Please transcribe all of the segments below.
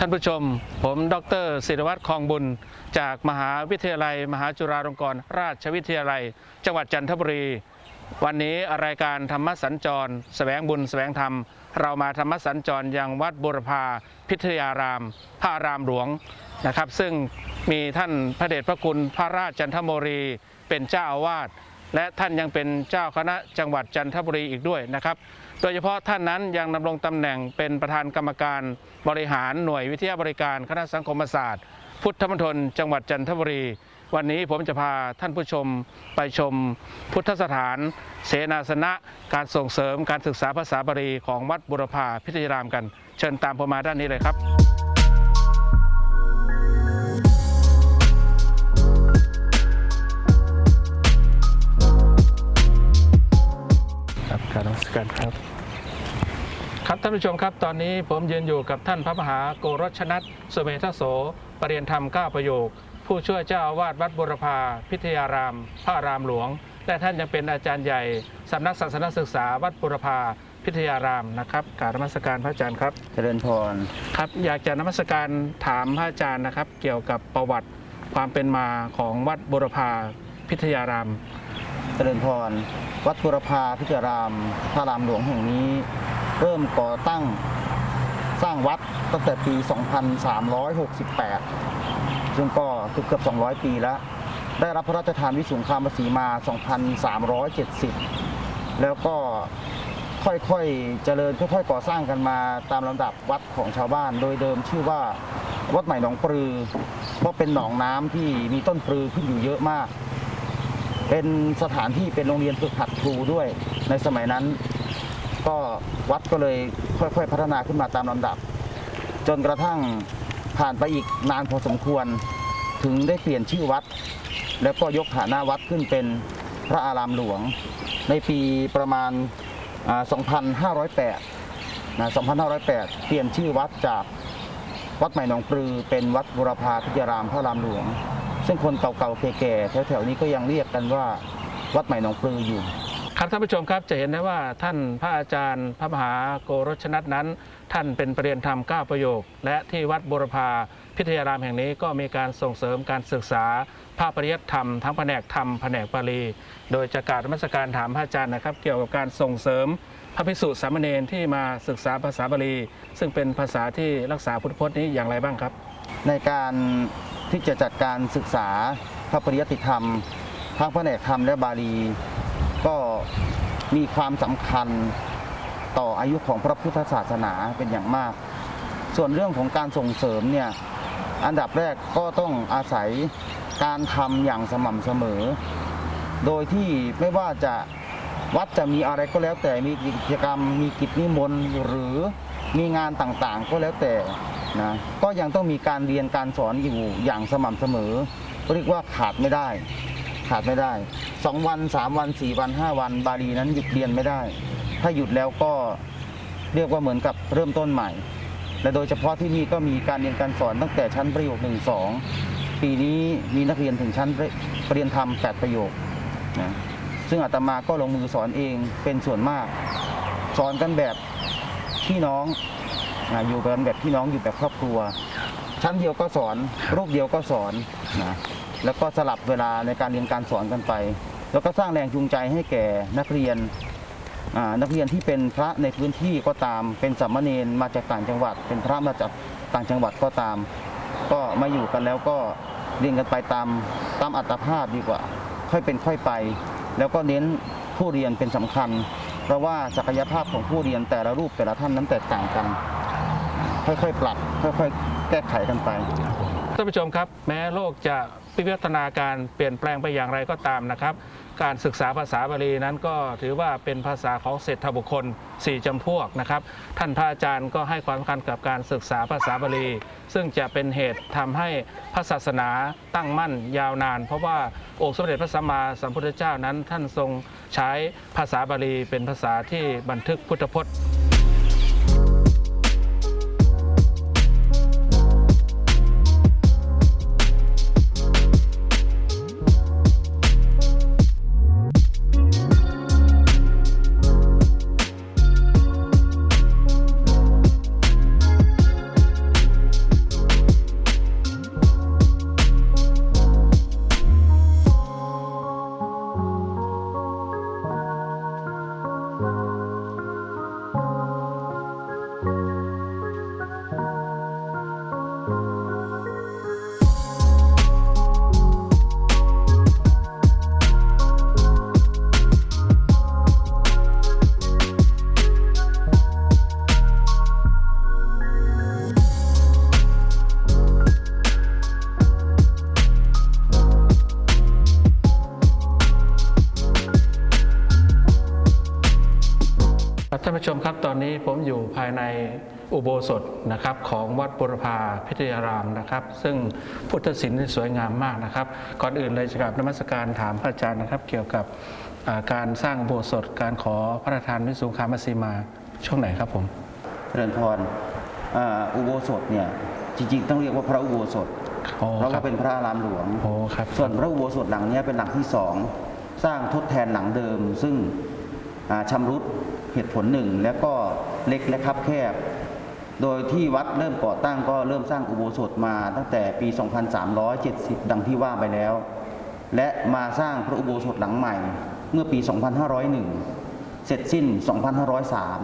ท่านผู้ชม ผม ดรศิรวัตรคลองบุญ จากมหาวิทยาลัย มหาจุฬาลงกรณราชวิทยาลัย จังหวัดจันทบุรี วันนี้รายการธรรมสัญจรแสวงบุญแสวงธรรม เรามาธรรมสัญจรยังวัดบุรพาพิทยาราม พระารามหลวงนะครับ ซึ่งมีท่านพระเดชพระคุณพระราชจันทโมรี เป็นเจ้าอาวาส และท่านยังเป็นเจ้าคณะจังหวัดจันทบุรีอีกด้วยนะครับ โดยเฉพาะท่านนั้นยังดำรงตำแหน่งเป็นประธานกรรมการบริหารหน่วยวิทยาบริการคณะสังคมศาสตร์ พุทธมณฑลจังหวัดจันทบุรี วันนี้ผมจะพาท่านผู้ชมไปชมพุทธสถาน เสนาสนะ การส่งเสริมการศึกษาภาษาบาลีของวัดบุรพาพิทยารามกัน เชิญตามผมมาด้านนี้เลยครับ การนมัสการครับ ครับท่านผู้ชมครับ ตอนนี้ผมยืนอยู่กับท่านพระมหาโกรชนัทสเมธโสปรริยนธรรมก้าประโยค ผู้ช่วยเจ้าอาวาสวัดบุรพาพิทยารามพระรามหลวง และท่านยังเป็นอาจารย์ใหญ่สำนักศาสนศึกษาวัดบุรพาพิทยารามนะครับกรารนมัสการพระอาจารย์ครับ เจริญพรครับอยากจะนมัสการถามพระอาจารย์นะครับ เกี่ยวกับประวัติความเป็นมาของวัดบุรพาพิทยาราม เจริญพร วัดบุรพาพิจารามพระรามหลวงแห่งนี้ เริ่มก่อตั้งสร้างวัดตั้งแต่ปี 2368 ซึ่งก็เกือบเกือบ 200 ปีแล้ว ได้รับพระราชทานวิสุงคามสีมา 2370 แล้วก็ค่อยๆเจริญค่อยๆก่อสร้างกันมาตามลำดับวัดของชาวบ้าน โดยเดิมชื่อว่าวัดใหม่หนองปลือ เพราะเป็นหนองน้ำที่มีต้นปลือขึ้นอยู่เยอะมาก เป็นสถานที่เป็นโรงเรียนฝึกหัดครูด้วย ในสมัยนั้น ก็วัดก็เลยค่อยๆ พัฒนาขึ้นมาตามลำดับ จนกระทั่งผ่านไปอีกนานพอสมควร ถึงได้เปลี่ยนชื่อวัด แล้วก็ยกฐานะวัดขึ้นเป็นพระอารามหลวง ในปีประมาณ 2508 นะ 2508 เปลี่ยนชื่อวัดจากวัดใหม่หนองปลือเป็นวัดบุรพาพิจารามพระอารามหลวง ซึ่งคนเก่าๆแก่ๆแถวๆนี้ก็ยังเรียกกันว่าวัดใหม่หนองปลืออยู่ครับท่านผู้ชมครับจะเห็นได้ว่าท่านพระอาจารย์ พระมหาโกรชนัทนั้น ท่านเป็นประเรียนธรรม9ประโยค และที่วัดบุรพาพิทยารามแห่งนี้ก็มีการส่งเสริมการศึกษาภาคปริยัติธรรมทั้งแผนกธรรมแผนกบาลีโดยจาการมัสการถามพระอาจารย์นะครับ เกี่ยวกับการส่งเสริมพระภิกษุสามเณรที่มาศึกษาภาษาบาลี ซึ่งเป็นภาษาที่รักษาพุทธพจน์นี้อย่างไรบ้างครับ ในการที่จะจัดการศึกษาพระปริยัติธรรมทั้งแนกธรรมและบาลี ก็มีความสำคัญต่ออายุของพระพุทธศาสนาเป็นอย่างมาก ส่วนเรื่องของการส่งเสริมเนี่ยอันดับแรกก็ต้องอาศัยการทำอย่างสม่ำเสมอ โดยที่ไม่ว่าจะวัดจะมีอะไรก็แล้วแต่มีกิจกรรมมีกิจนิมนต์หรือมีงานต่างๆ ก็แล้วแต่ นะก็ยังต้องมีการเรียนการสอนอยู่อย่างสม่ำเสมอเรียกว่าขาดไม่ได้ ขาดไม่ได้สองวันสามวันสี่วันห้าวัน บาลีนั้นหยุดเรียนไม่ได้ ถ้าหยุดแล้วก็เรียกว่าเหมือนกับเริ่มต้นใหม่ และโดยเฉพาะที่นี่ก็มีการเรียนการสอนตั้งแต่ชั้นประโยคหนึ่งสองปีนี้มีนักเรียนถึงชั้นปรเรียนธรรมแปดประโยคนะซึ่งอาตมาก็ลงมือสอนเองเป็นส่วนมาก สอนกันแบบพี่น้อง นะอยู่กันแบบพี่น้องอยู่แบบครอบครัว ชั้นเดียวก็สอนรูปเดียวก็สอนนะแล้วก็สลับเวลาในการเรียนการสอนกันไป แล้วก็สร้างแรงจูงใจให้แก่นักเรียนนักเรียนที่เป็นพระในพื้นที่ก็ตาม เป็นสามเณรมาจากต่างจังหวัด เป็นพระมาจากต่างจังหวัดก็ตาม ก็มาอยู่กันแล้วก็เรียนกันไปตามตามอัตภาพดีกว่า ค่อยเป็นค่อยไป แล้วก็เน้นผู้เรียนเป็นสำคัญ เพราะว่าศักยภาพของผู้เรียนแต่ละรูปแต่ละท่านนั้นแตกต่างกัน ค่อยๆ ปรับค่อยๆ แก้ไขกันไป ท่านผู้ชมครับ แม้โลกจะวิวัฒนาการเปลี่ยนแปลงไปอย่างไรก็ตามนะครับ การศึกษาภาษาบาลีนั้นก็ถือว่าเป็นภาษาของเศรษฐบุคคล 4จำพวกนะครับ ท่านพระอาจารย์ก็ให้ความสำคัญกับการศึกษาภาษาบาลี ซึ่งจะเป็นเหตุทำให้พระศาสนาตั้งมั่นยาวนาน เพราะว่าองค์สมเด็จพระสัมมาสัมพุทธเจ้านั้นท่านทรงใช้ภาษาบาลีเป็นภาษาที่บันทึกพุทธพจน์ สถนะครับของวัดบุรพาพิทยารามนะครับ ซึ่งพุทธศิลป์ที่สวยงามมากนะครับ ก่อนอื่นเลยจะกราบนมัสการถามพระอาจารย์นะครับ เกี่ยวกับอ่าการสร้างอุโบสถการขอพระราชทานวิสุงคามสีมาช่วงไหนครับผมเจริญพรอ่าอุโบสถเนี่ยจริงๆ ต้องเรียกว่าพระอุโบสถโอ้เพราะครัว่าบเป็นพระอารามหลวงโอ้ครับส่วนพระอุโบสถหลังเนี้ยเป็นหลังที่สองสร้างทดแทนหลังเดิม ซึ่งอ่าชำรุดเหตุผลหนึ่ง แล้วก็เล็กและคับแคบ โดยที่วัดเริ่มก่อตั้งก็เริ่มสร้างอุโบสถมาตั้งแต่ปี 2370 ดังที่ว่าไปแล้ว และมาสร้างพระอุโบสถหลังใหม่เมื่อปี 2501 เสร็จสิ้น 2503น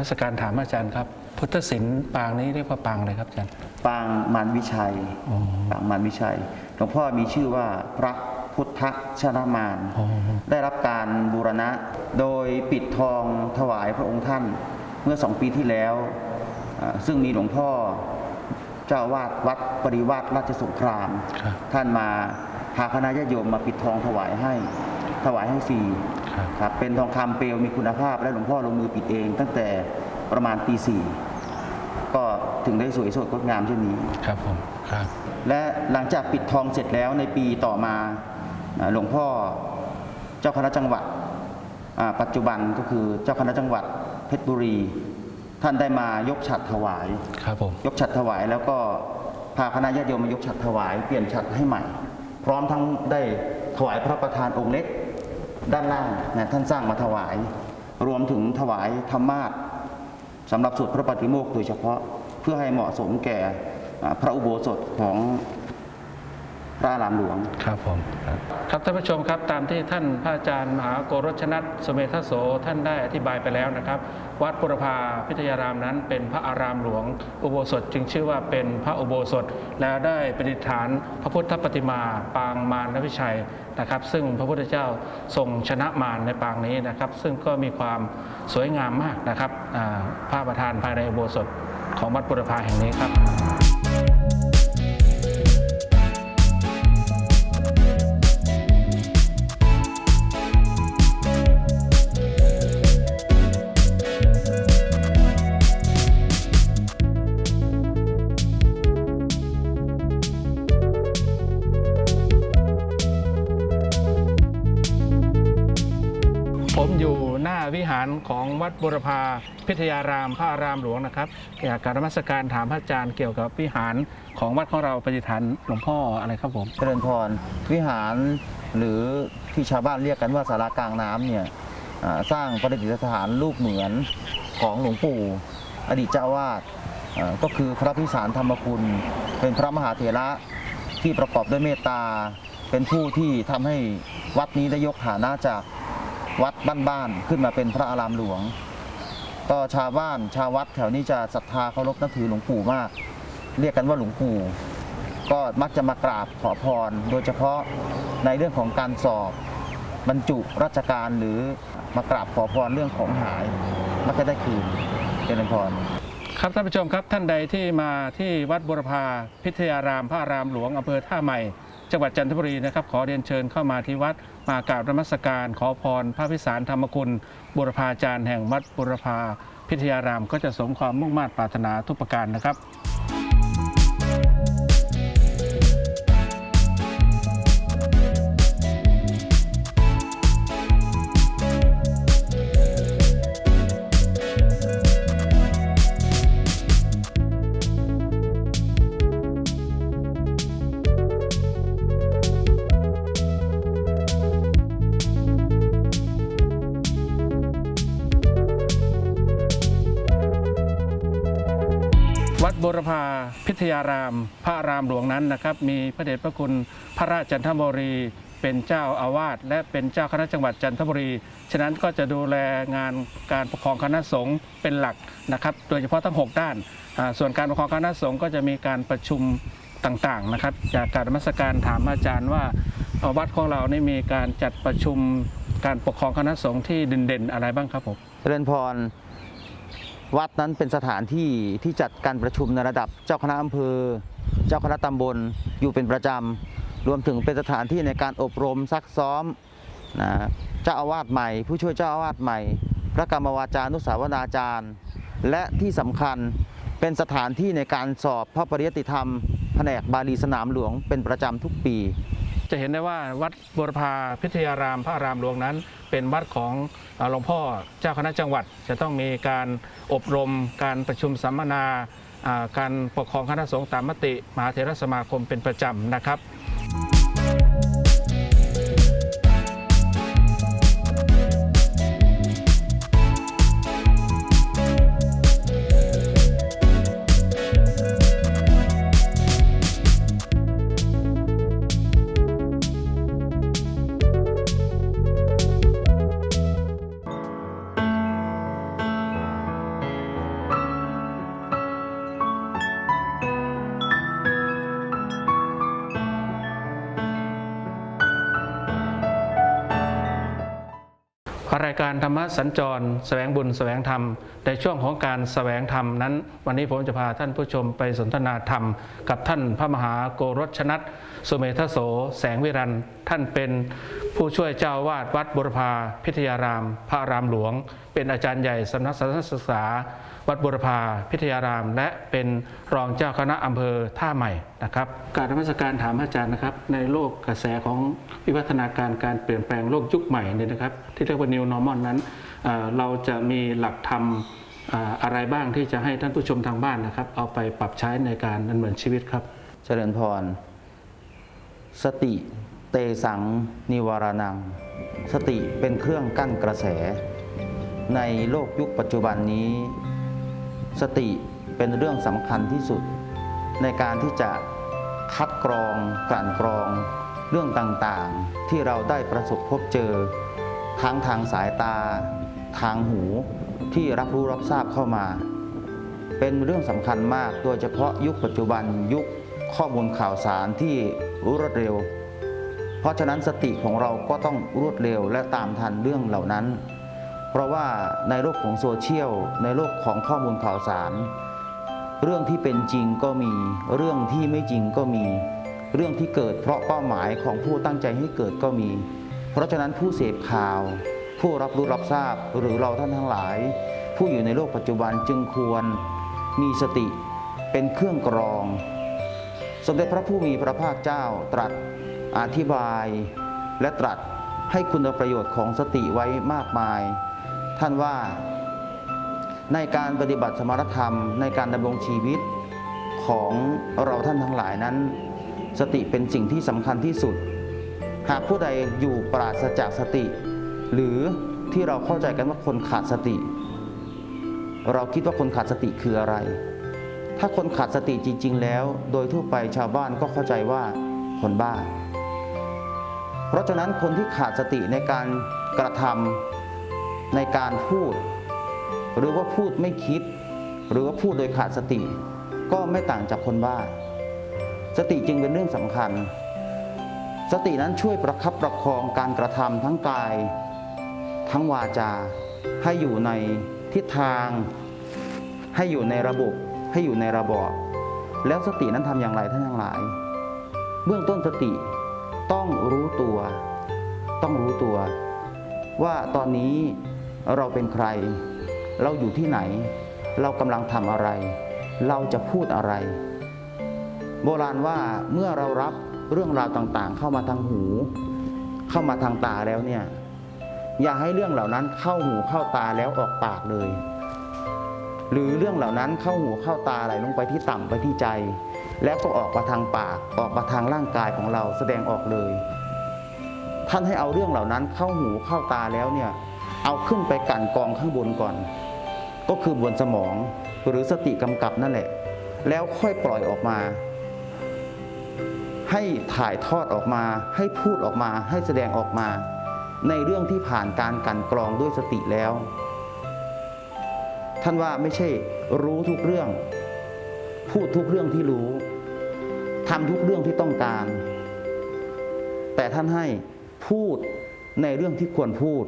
มัสการถามอาจารย์ครับ พุทธศิลป์ปางนี้เรียกว่าปางอะไรครับอาจารย์ ปางมารวิชัยอ๋อปางมารวิชัย หลวงพ่อมีชื่อว่าพระพุทธชนมารอ๋อได้รับการบูรณะ โดยปิดทองถวายพระองค์ท่านเมื่อสองปีที่แล้วอ่า ซึ่งมีหลวงพ่อเจ้าอาวาดวัดปริวาสราชสงครามครับท่านมาพาคณะญาติโยมมาปิดทองถวายให้ถวายให้ฟรีครับครับเป็นทองคำเปลวมีคุณภาพและหลวงพ่อลงมือปิดเอง ตั้งแต่ประมาณตีสี่ก็ถึงได้สวยสดงดงามเช่นนี้ครับผมครับและหลังจากปิดทองเสร็จแล้วในปีต่อมาอ่าหลวงพ่อเจ้าคณะจังหวัดอ่าปัจจุบันก็คือเจ้าคณะจังหวัดเพชรบุรี ท่านได้มายกฉัดถวาย ครับผม ยกฉัดถวายแล้วก็พาคณะญาติโยมมายกฉัดถวาย เปลี่ยนฉัดให้ใหม่ พร้อมทั้งได้ถวายพระประธานองค์เล็กด้านล่างนะท่านสร้างมาถวาย รวมถึงถวายธรรมาสสำหรับสวดพระปฏิโมกข์โดยเฉพาะเพื่อให้เหมาะสมแก่อ่าพระอุโบสถของพ ระอารามหลวงครับผมครับครับท่านผู้ชมครับตามที่ท่านพระอาจารย์มหาโกรชนัทสเมธโสท่านได้อธิบายไปแล้วนะครับ วัดบุรพาพิทยารามนั้น เป็นพระอารามหลวง อุโบสถจึงชื่อว่าเป็นพระอุโบสถ แล้วได้ประดิษฐานพระพุทธปฏิมาปางมารนวิชัยนะครับ ซึ่งพระพุทธเจ้าทรงชนะมารในปางนี้นะครับ ซึ่งก็มีความสวยงามมากนะครับอ่าพระประธานภายในอุโบสถของวัดบุรพาแห่งนี้ครับ บุรพาพิทยารามพระอารามหลวงนะครับอยากการมัสการถามพระอาจารย์เกี่ยวกับวิหารของวัดของเราปฏิฐานหลวงพ่ออะไรครับผม เจริญพรวิหารหรือที่ชาวบ้านเรียกกันว่าสารากลางน้ำเนี่ยอ่าสร้างประดิษฐานรูปเหมือนของหลวงปู่ อดีตเจ้าอาวาสอ่าก็คือพระพิสารธรรมคุณ เป็นพระมหาเถระที่ประกอบด้วยเมตตา เป็นผู้ที่ทำให้วัดนี้ได้ยกฐานะจากวัดบ้านๆขึ้นมาเป็นพระอารามหลวง ก็ชาวบ้านชาววัดแถวนี้จะศรัทธาเคารพนับถือหลวงปู่มาก เรียกกันว่าหลวงปู่ ก็มักจะมากราบขอพร โดยเฉพาะในเรื่องของการสอบบรรจุราชการหรือมากราบขอพรเรื่องของหาย มักจะได้คืนเจริญพรครับท่านผู้ชมครับท่านใดที่มาที่วัดบุรพาพิทยารามพระรามหลวงอำเภอท่าใหม่ จังหวัดจันทบุรีนะครับขอเรียนเชิญเข้ามาที่วัดมากราบนมัสการ ขอพรพระพิสารธรรมคุณบุรพาจารย์แห่งวัดบุรพาพิทยาราม ก็จะสมความมุ่งมา่ปรารถนาทุกประการนะครับ วัดบุรพาพิทยาราม พระรามหลวงนั้นนะครับ มีพระเดชพระคุณพระราชจันทบุรี เป็นเจ้าอาวาสและเป็นเจ้าคณะจังหวัดจันทบุรี ฉะนั้นก็จะดูแลงานการปกครองคณะสงฆ์เป็นหลักนะครับ โดยเฉพาะทั้ง 6 ด้าน ส่วนการปกครองคณะสงฆ์ก็จะมีการประชุมต่างๆนะครับ จากการมัสการถามอาจารย์ว่าวัดของเรานี่มีการจัดประชุมการปกครองคณะสงฆ์ที่เด่นๆอะไรบ้างครับผมเจริญพร วัดนั้นเป็นสถานที่ที่จัดการประชุมในระดับเจ้าคณะอำเภอ เจ้าคณะตำบลอยู่เป็นประจำรวมถึงเป็นสถานที่ในการอบรมซักซ้อมนะเจ้าอาวาสใหม่ ผู้ช่วยเจ้าอาวาสใหม่ พระกรรมวาจานุสาวนาจารย์ และที่สำคัญเป็นสถานที่ในการสอบพระปริยติธรรม แผนกบาลีสนามหลวงเป็นประจำทุกปี จะเห็นได้ว่าวัดบรพาพิทยารามพระอารามหลวงนั้น เป็นวัดของหลวงพ่อเจ้าคณะจังหวัด จะต้องมีการอบรมการประชุมสัมมนาอ่าการปกครองคณะสงฆ์ตามมติมหาเถรสมาคมเป็นประจำนะครับ การธรรมะสัญจรแสวงบุญแสวงธรรม ในช่วงของการแสวงธรรมนั้น วันนี้ผมจะพาท่านผู้ชมไปสนทนาธรรม กับท่านพระมหาโกรชนัทสุเมธโส แสงวิรันท่านเป็นผู้ช่วยเจ้าวาดวัดบุรพาพิทยาราม พระรามหลวง เป็นอาจารย์ใหญ่สำนักศาสนศึกษา วัดบุรพาพิทยาราม และเป็นรองเจ้าคณะอำเภอท่าใหม่นะครับ การธรรมสการถามอาจารย์นะครับ ในโลกกระแสของวิวัฒนาการการเปลี่ยนแปลงโลกยุคใหม่เนี่ยนะครับ ที่เรียกว่า new normal นั้นเอ่อเราจะมีหลักธรรมอ่าอะไรบ้างที่จะให้ท่านผู้ชมทางบ้านนะครับ เอาไปปรับใช้ในการดำเนินชีวิตครับ เจริญพร สติเตสังนิวารนัง สติเป็นเครื่องกั้นกระแส ในโลกยุคปัจจุบันนี้ สติเป็นเรื่องสำคัญที่สุด ในการที่จะคัดกรองกลั่นกรอง เรื่องต่างๆ ที่เราได้ประสบพบเจอ ทั้งทางสายตา ทางหูที่รับรู้รับทราบเข้ามา เป็นเรื่องสำคัญมากโดยเฉพาะยุคปัจจุบันยุคข้อมูลข่าวสารที่รวดเร็ว เพราะฉะนั้นสติของเราก็ต้องรวดเร็วและตามทันเรื่องเหล่านั้น เพราะว่าในโลกของโซเชียล ในโลกของข้อมูลข่าวสาร เรื่องที่เป็นจริงก็มี เรื่องที่ไม่จริงก็มี เรื่องที่เกิดเพราะเป้าหมายของผู้ตั้งใจให้เกิดก็มี เพราะฉะนั้นผู้เสพข่าว ผู้รับรู้รับทราบหรือเราท่านทั้งหลาย ผู้อยู่ในโลกปัจจุบันจึงควรมีสติเป็นเครื่องกรอง สมเด็จพระผู้มีพระภาคเจ้าตรัสอธิบายและตรัสให้คุณประโยชน์ของสติไว้มากมาย ท่านว่าในการปฏิบัติสมณธรรมในการดำรงชีวิตของเราท่านทั้งหลายนั้น สติเป็นสิ่งที่สำคัญที่สุด หากผู้ใดอยู่ปราศจากสติ หรือที่เราเข้าใจกันว่าคนขาดสติ เราคิดว่าคนขาดสติคืออะไร ถ้าคนขาดสติจริง ๆ แล้ว โดยทั่วไปชาวบ้านก็เข้าใจว่าคนบ้า เพราะฉะนั้นคนที่ขาดสติในการกระทำ ในการพูด หรือว่าพูดไม่คิด หรือว่าพูดโดยขาดสติ ก็ไม่ต่างจากคนบ้า สติจึงเป็นเรื่องสำคัญ สตินั้นช่วยประคับประคองการกระทำทั้งกาย ทั้งวาจา ให้อยู่ในทิศทาง ให้อยู่ในระบบ ให้อยู่ในระบอบแล้วสตินั้นทำอย่างไรท่านทั้งหลาย เบื้องต้นสติต้องรู้ตัว ต้องรู้ตัว ว่าตอนนี้ เราเป็นใคร เราอยู่ที่ไหน เรากำลังทำอะไร เราจะพูดอะไร โบราณว่าเมื่อเรารับเรื่องราวต่างๆ เข้ามาทางหู เข้ามาทางตาแล้วเนี่ย อย่าให้เรื่องเหล่านั้นเข้าหูเข้าตาแล้วออกปากเลย หรือเรื่องเหล่านั้นเข้าหูเข้าตาไหลลงไปที่ต่ำไปที่ใจ แล้วก็ออกมาทางปาก ออกมาทางร่างกายของเราแสดงออกเลย ท่านให้เอาเรื่องเหล่านั้นเข้าหูเข้าตาแล้วเนี่ย เอาขึ้นไปกั่นกองข้างบนก่อน ก็คือบนสมองหรือสติกำกับนั่นแหละ แล้วค่อยปล่อยออกมา ให้ถ่ายทอดออกมา ให้พูดออกมา ให้แสดงออกมา ในเรื่องที่ผ่านการกั่นกรองด้วยสติแล้ว ท่านว่าไม่ใช่รู้ทุกเรื่อง พูดทุกเรื่องที่รู้ทำทุกเรื่องที่ต้องการ แต่ท่านให้พูดในเรื่องที่ควรพูด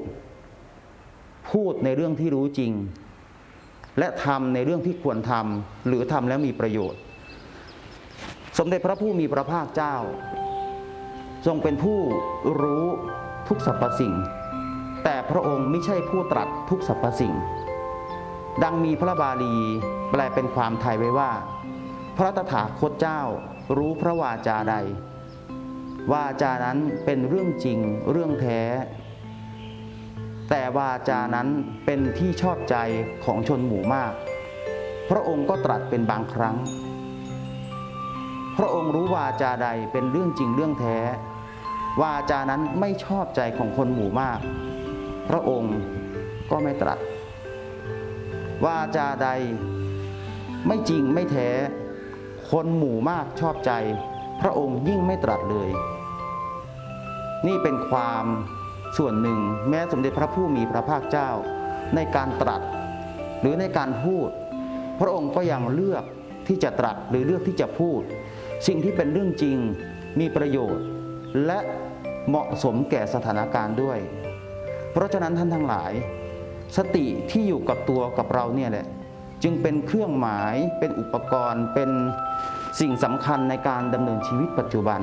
พูดในเรื่องที่รู้จริง และทำในเรื่องที่ควรทำหรือทำแล้วมีประโยชน์ สมเด็จพระผู้มีพระภาคเจ้า ทรงเป็นผู้รู้ทุกสรรพสิ่ง แต่พระองค์ไม่ใช่ผู้ตรัสทุกสรรพสิ่ง ดังมีพระบาลีแปลเป็นความไทยไว้ว่า พระตถาคตเจ้ารู้พระวาจาใดวาจานั้นเป็นเรื่องจริงเรื่องแท้ แต่วาจานั้นเป็นที่ชอบใจของชนหมู่มาก พระองค์ก็ตรัสเป็นบางครั้ง พระองค์รู้วาจาใดเป็นเรื่องจริงเรื่องแท้ วาจานั้นไม่ชอบใจของคนหมู่มาก พระองค์ก็ไม่ตรัส วาจาใดไม่จริงไม่แท้ คนหมู่มากชอบใจ พระองค์ยิ่งไม่ตรัสเลย นี่เป็นความ ส่วนหนึ่ง แม้สมเด็จพระผู้มีพระภาคเจ้า ในการตรัส หรือในการพูด พระองค์ก็ยังเลือกที่จะตรัสหรือเลือกที่จะพูด สิ่งที่เป็นเรื่องจริงมีประโยชน์ และเหมาะสมแก่สถานการณ์ด้วย เพราะฉะนั้นท่านทั้งหลาย สติที่อยู่กับตัวกับเราเนี่ยแหละจึงเป็นเครื่องหมายเป็นอุปกรณ์เป็นสิ่งสำคัญในการดำเนินชีวิตปัจจุบัน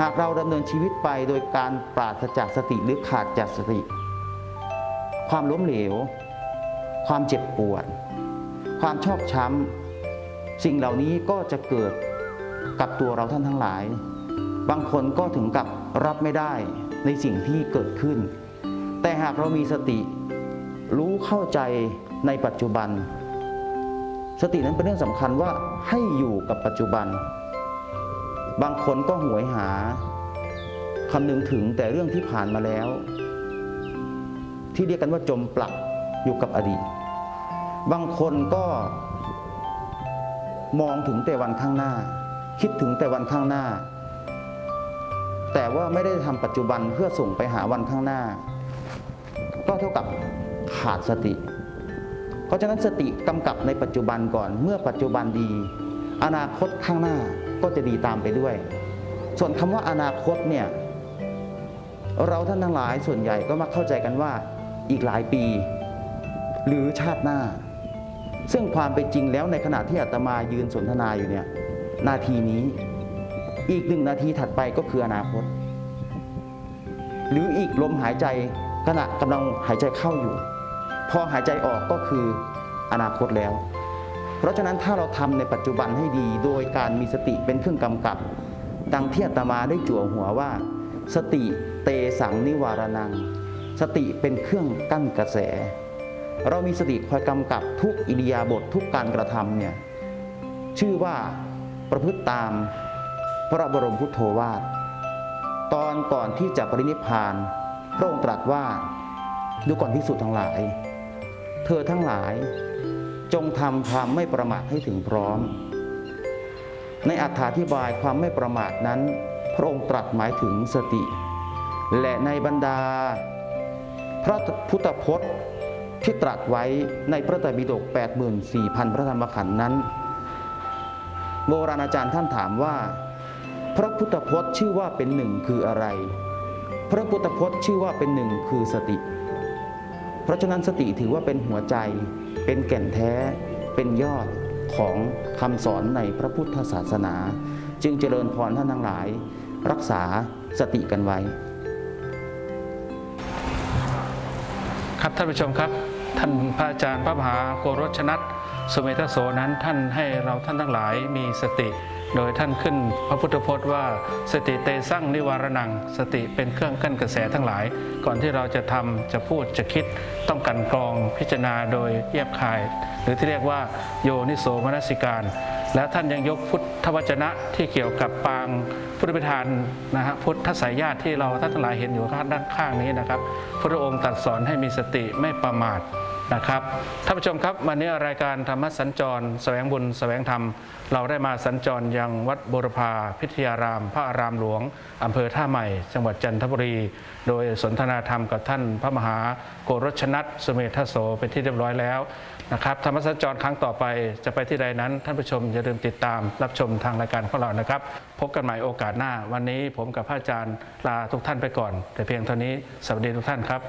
หากเราดำเนินชีวิตไปโดยการปราศจากสติหรือขาดจากสติ ความล้มเหลว ความเจ็บปวด ความชอกช้ำสิ่งเหล่านี้ก็จะเกิดกับตัวเราท่านทั้งหลาย บางคนก็ถึงกับรับไม่ได้ในสิ่งที่เกิดขึ้น แต่หากเรามีสติ รู้เข้าใจในปัจจุบัน สตินั้นเป็นเรื่องสำคัญว่าให้อยู่กับปัจจุบัน บางคนก็หวยหาคำนึงถึงแต่เรื่องที่ผ่านมาแล้ว ที่เรียกกันว่าจมปลักอยู่กับอดีต บางคนก็มองถึงแต่วันข้างหน้า คิดถึงแต่วันข้างหน้า แต่ว่าไม่ได้ทำปัจจุบันเพื่อส่งไปหาวันข้างหน้า ก็เท่ากับขาดสติ เพราะฉะนั้นสติกำกับในปัจจุบันก่อนเมื่อปัจจุบันดี อนาคตข้างหน้า ก็จะดีตามไปด้วย ส่วนคำว่าอนาคตเนี่ยเราท่านทั้งหลายส่วนใหญ่ก็มักเข้าใจกันว่าอีกหลายปี หรือชาติหน้า ซึ่งความเป็นจริงแล้วในขณะที่อาตมายืนสนทนาอยู่เนี่ยนาทีนี้อีกหนึ่งนาทีถัดไปก็คืออนาคต หรืออีกลมหายใจขณะกำลังหายใจเข้าอยู่ พอหายใจออกก็คืออนาคตแล้ว เพราะฉะนั้นถ้าเราทำในปัจจุบันให้ดี โดยการมีสติเป็นเครื่องกำกับ ดังที่อาตมาได้จั่วหัวว่า สติเตสังนิวารนัง สติเป็นเครื่องกั้นกระแส เรามีสติคอยกำกับทุกอิริยาบถททุกการกระทำเนี่ยชื่อว่าประพฤติตามพระบรมพุทโธวาท ตอนก่อนที่จะปรินิพพานพระองค์ตรัสว่าดูก่อนพิสุทธ์ทั้งหลาย เธอทั้งหลาย จงทำความไม่ประมาทให้ถึงพร้อม ในอัธาธิบายความไม่ประมาทนั้น พระองค์ตรัสหมายถึงสติ และในบรรดา พระพุทธพจน์ที่ตรัสไว้ในพระไตรปิฎก84,000 พระธรรมขันธ์นั้น โบราณอาจารย์ท่านถามว่า พระพุทธพจน์ชื่อว่าเป็นหนึ่งคืออะไร พระพุทธพจน์ชื่อว่าเป็นหนึ่งคือสติ เพราะฉะนั้นสติถือว่าเป็นหัวใจ เป็นแก่นแท้เป็นยอดของคำสอนในพระพุทธศาสนา จึงเจริญพรท่านทั้งหลาย รักษาสติกันไว้ ครับท่านผู้ชมครับ ท่านพระอาจารย์พระมหาโกรชนัทสมเมทโสนั้นท่านให้เราท่านทั้งหลายมีสติ โดยท่านขึ้นพระพุทธพจน์ว่าสติเตสั่งนิวารนัง สติเป็นเครื่องกั้นกระแสทั้งหลาย ก่อนที่เราจะทำจะพูดจะคิดต้องกันกรองพิจารณาโดยแยบคาย หรือที่เรียกว่าโยนิโสมนสิการ แล้วท่านยังยกพุทธวจนะที่เกี่ยวกับปางพุทธประธานนะฮะพุทธสายญาติที่เราท่านทั้งหลายเห็นอยู่ข้างด้านข้างนี้นะครับพระองค์ตรัสสอนให้มีสติไม่ประมาท นะครับท่านผู้ชมครับวันนี้รายการธรรมสัญจรแสวงบุญแสวงธรรม เราได้มาสัญจรยังวัดบุรพาพิทยาราม พระอารามหลวงอำเภอท่าใหม่ จังหวัดจันทบุรี โดยสนทนาธรรมกับท่านพระมหาโกรชนัทสเมธโสเป็นที่เรียบร้อยแล้วนะครับธรรมสัญจรครั้งต่อไปจะไปที่ใดนั้น ท่านผู้ชมอย่าลืมติดตามรับชมทางรายการของเรานะครับ พบกันใหม่โอกาสหน้า วันนี้ผมกับพระอาจารย์ลาทุกท่านไปก่อน แต่เพียงเท่านี้สวัสดีทุกท่านครับ